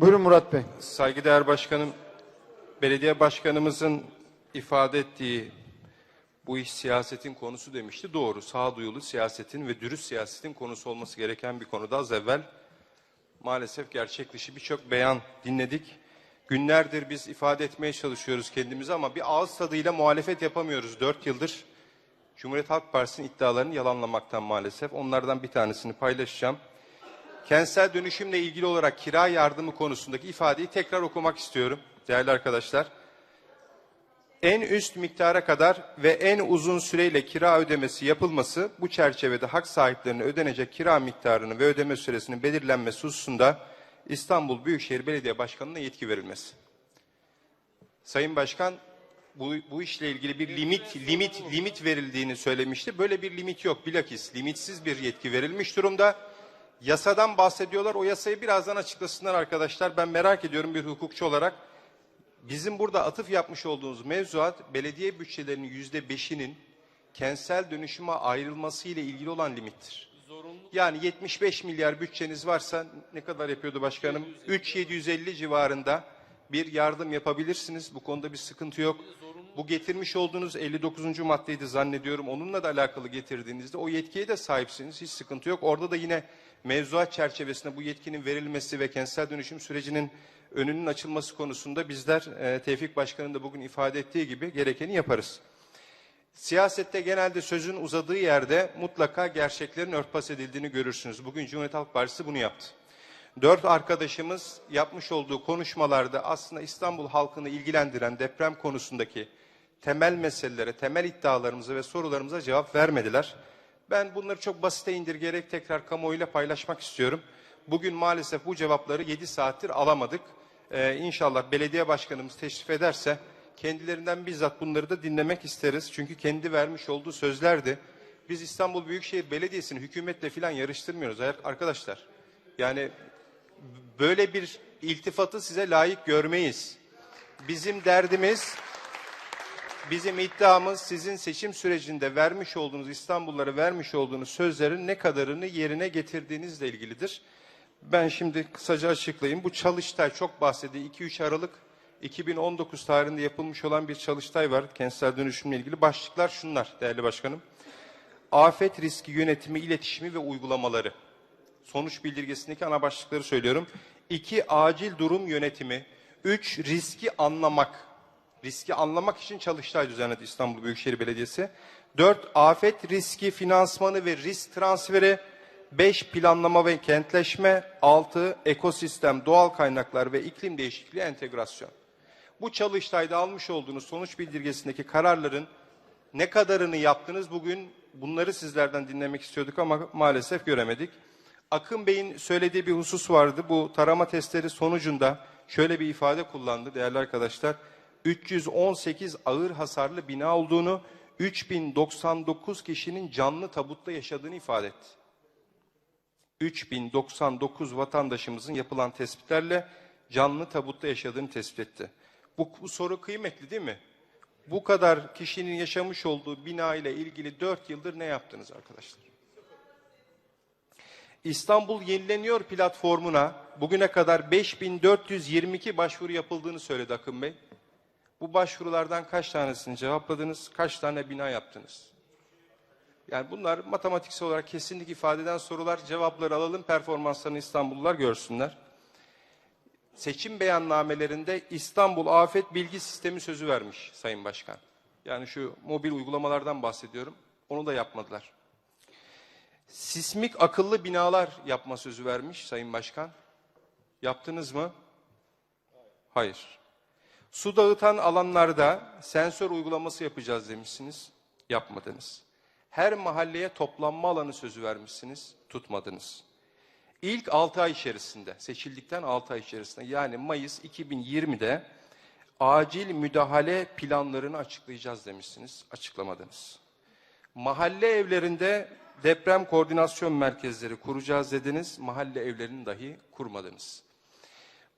Buyurun Murat Bey. Saygıdeğer Başkanım, belediye başkanımızın ifade ettiği bu iş siyasetin konusu demişti. Doğru, sağduyulu siyasetin ve dürüst siyasetin konusu olması gereken bir konuda az evvel maalesef gerçek dışı birçok beyan dinledik. Günlerdir biz ifade etmeye çalışıyoruz kendimizi ama bir ağız tadıyla muhalefet yapamıyoruz. Dört yıldır Cumhuriyet Halk Partisi'nin iddialarını yalanlamaktan maalesef. Onlardan bir tanesini paylaşacağım. Kentsel dönüşümle ilgili olarak kira yardımı konusundaki ifadeyi tekrar okumak istiyorum değerli arkadaşlar. En üst miktara kadar ve en uzun süreyle kira ödemesi yapılması bu çerçevede hak sahiplerine ödenecek kira miktarını ve ödeme süresinin belirlenmesi hususunda İstanbul Büyükşehir Belediye Başkanı'na yetki verilmesi. Sayın Başkan bu, bu işle ilgili bir limit limit limit verildiğini söylemişti. Böyle bir limit yok. Bilakis limitsiz bir yetki verilmiş durumda. Yasadan bahsediyorlar. O yasayı birazdan açıklasınlar arkadaşlar. Ben merak ediyorum bir hukukçu olarak. Bizim burada atıf yapmış olduğumuz mevzuat belediye bütçelerinin yüzde beşinin kentsel dönüşüme ayrılması ile ilgili olan limittir. Yani 75 milyar bütçeniz varsa ne kadar yapıyordu başkanım? 3750 civarında bir yardım yapabilirsiniz. Bu konuda bir sıkıntı yok. Bu getirmiş olduğunuz 59. maddeydi zannediyorum. Onunla da alakalı getirdiğinizde o yetkiye de sahipsiniz. Hiç sıkıntı yok. Orada da yine mevzuat çerçevesinde bu yetkinin verilmesi ve kentsel dönüşüm sürecinin önünün açılması konusunda bizler e, Tevfik Başkan'ın da bugün ifade ettiği gibi gerekeni yaparız. Siyasette genelde sözün uzadığı yerde mutlaka gerçeklerin örtbas edildiğini görürsünüz. Bugün Cumhuriyet Halk Partisi bunu yaptı. Dört arkadaşımız yapmış olduğu konuşmalarda aslında İstanbul halkını ilgilendiren deprem konusundaki temel meselelere, temel iddialarımıza ve sorularımıza cevap vermediler. Ben bunları çok basite indirgeyerek tekrar kamuoyuyla paylaşmak istiyorum. Bugün maalesef bu cevapları 7 saattir alamadık. Ee, inşallah belediye başkanımız teşrif ederse kendilerinden bizzat bunları da dinlemek isteriz. Çünkü kendi vermiş olduğu sözlerdi. Biz İstanbul Büyükşehir Belediyesi'ni hükümetle filan yarıştırmıyoruz arkadaşlar. Yani böyle bir iltifatı size layık görmeyiz. Bizim derdimiz, bizim iddiamız sizin seçim sürecinde vermiş olduğunuz İstanbullara vermiş olduğunuz sözlerin ne kadarını yerine getirdiğinizle ilgilidir. Ben şimdi kısaca açıklayayım. Bu çalıştay çok bahsediyor. 2-3 Aralık 2019 tarihinde yapılmış olan bir çalıştay var kentsel dönüşümle ilgili. Başlıklar şunlar değerli başkanım. Afet riski yönetimi, iletişimi ve uygulamaları. Sonuç bildirgesindeki ana başlıkları söylüyorum. İki, acil durum yönetimi. Üç, riski anlamak. Riski anlamak için çalıştay düzenledi İstanbul Büyükşehir Belediyesi. Dört, afet riski finansmanı ve risk transferi. 5 planlama ve kentleşme, 6 ekosistem, doğal kaynaklar ve iklim değişikliği entegrasyon. Bu çalıştayda almış olduğunuz sonuç bildirgesindeki kararların ne kadarını yaptınız bugün bunları sizlerden dinlemek istiyorduk ama maalesef göremedik. Akın Bey'in söylediği bir husus vardı. Bu tarama testleri sonucunda şöyle bir ifade kullandı değerli arkadaşlar. 318 ağır hasarlı bina olduğunu, 3099 kişinin canlı tabutta yaşadığını ifade etti. 3099 vatandaşımızın yapılan tespitlerle canlı tabutta yaşadığını tespit etti. Bu, bu soru kıymetli değil mi? Bu kadar kişinin yaşamış olduğu bina ile ilgili 4 yıldır ne yaptınız arkadaşlar? İstanbul Yenileniyor platformuna bugüne kadar 5422 başvuru yapıldığını söyledi Akın Bey. Bu başvurulardan kaç tanesini cevapladınız, kaç tane bina yaptınız? Yani bunlar matematiksel olarak kesinlik ifade eden sorular. Cevapları alalım, performanslarını İstanbullular görsünler. Seçim beyannamelerinde İstanbul Afet Bilgi Sistemi sözü vermiş Sayın Başkan. Yani şu mobil uygulamalardan bahsediyorum. Onu da yapmadılar. Sismik akıllı binalar yapma sözü vermiş Sayın Başkan. Yaptınız mı? Hayır. Su dağıtan alanlarda sensör uygulaması yapacağız demişsiniz. Yapmadınız. Her mahalleye toplanma alanı sözü vermişsiniz. Tutmadınız. İlk 6 ay içerisinde, seçildikten 6 ay içerisinde yani Mayıs 2020'de acil müdahale planlarını açıklayacağız demişsiniz. Açıklamadınız. Mahalle evlerinde deprem koordinasyon merkezleri kuracağız dediniz. Mahalle evlerini dahi kurmadınız.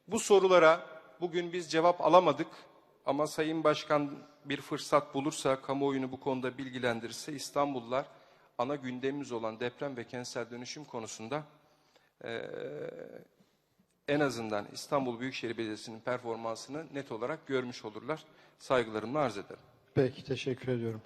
Bu sorulara bugün biz cevap alamadık ama Sayın Başkan bir fırsat bulursa, kamuoyunu bu konuda bilgilendirirse İstanbullular ana gündemimiz olan deprem ve kentsel dönüşüm konusunda e, en azından İstanbul Büyükşehir Belediyesi'nin performansını net olarak görmüş olurlar. Saygılarımla arz ederim. Peki teşekkür ediyorum.